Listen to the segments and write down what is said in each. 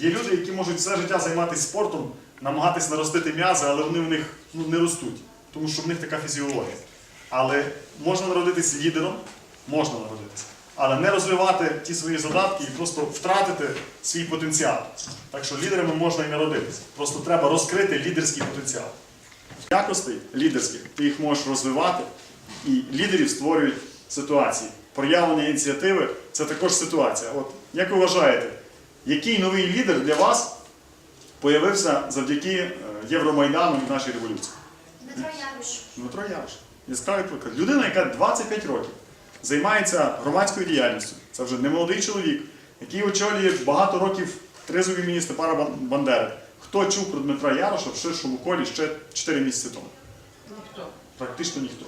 Є люди, які можуть все життя займатися спортом, намагатись наростити м'язи, але вони в них ну, не ростуть, тому що в них така фізіологія. Але можна народитися лідером, можна народитися, але не розвивати ті свої задатки і просто втратити свій потенціал. Так що лідерами можна і народитися. Просто треба розкрити лідерський потенціал. Якостей лідерських ти їх можеш розвивати, і лідерів створюють ситуації. Проявлення ініціативи це також ситуація. От як ви вважаєте, який новий лідер для вас появився завдяки е, Євромайдану і нашій революції? Дмитро Яруш. Дмитро Ярош. Яскравий приклад. Людина, яка 25 років займається громадською діяльністю. Це вже немолодий чоловік, який очолює багато років тризові імені Степана Бан- Бандери. Хто чув про Дмитра Яроша в ширшому колі ще 4 місяці тому? Ніхто. Практично ніхто.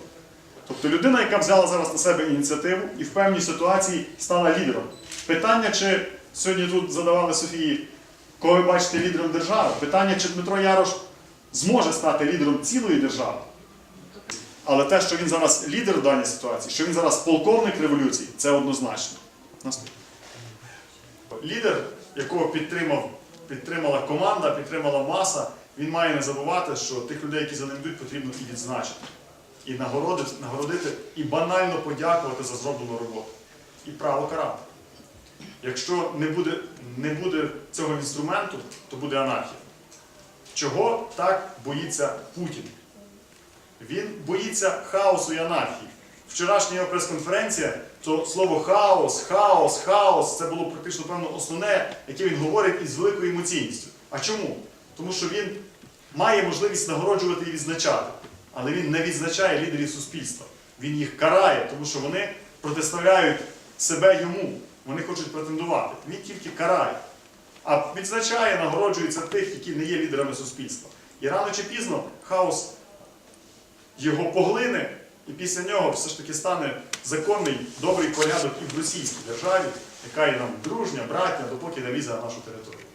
Тобто людина, яка взяла зараз на себе ініціативу і в певній ситуації стала лідером. Питання, чи сьогодні тут задавали Софії, кого ви бачите лідером держави? Питання, чи Дмитро Ярош зможе стати лідером цілої держави? Але те, що він зараз лідер в даній ситуації, що він зараз полковник революції, це однозначно. Наступне. Лідер, якого підтримав, підтримала команда, підтримала маса, він має не забувати, що тих людей, які за ним йдуть, потрібно і відзначити, і нагородити, нагородити, і банально подякувати за зроблену роботу. І право карати. Якщо не буде, не буде цього інструменту, то буде анархія. Чого так боїться Путін? Він боїться хаосу і анархії. Вчорашня його прес-конференція, то слово хаос, хаос, хаос це було практично певно основне, яке він говорить із великою емоційністю. А чому? Тому що він має можливість нагороджувати і відзначати, але він не відзначає лідерів суспільства. Він їх карає, тому що вони протиставляють себе йому. Вони хочуть претендувати. Він тільки карає. А відзначає, нагороджується тих, які не є лідерами суспільства. І рано чи пізно хаос його поглине, і після нього все ж таки стане законний добрий порядок і в російській державі, яка є нам дружня, братня, допоки не візе на нашу територію.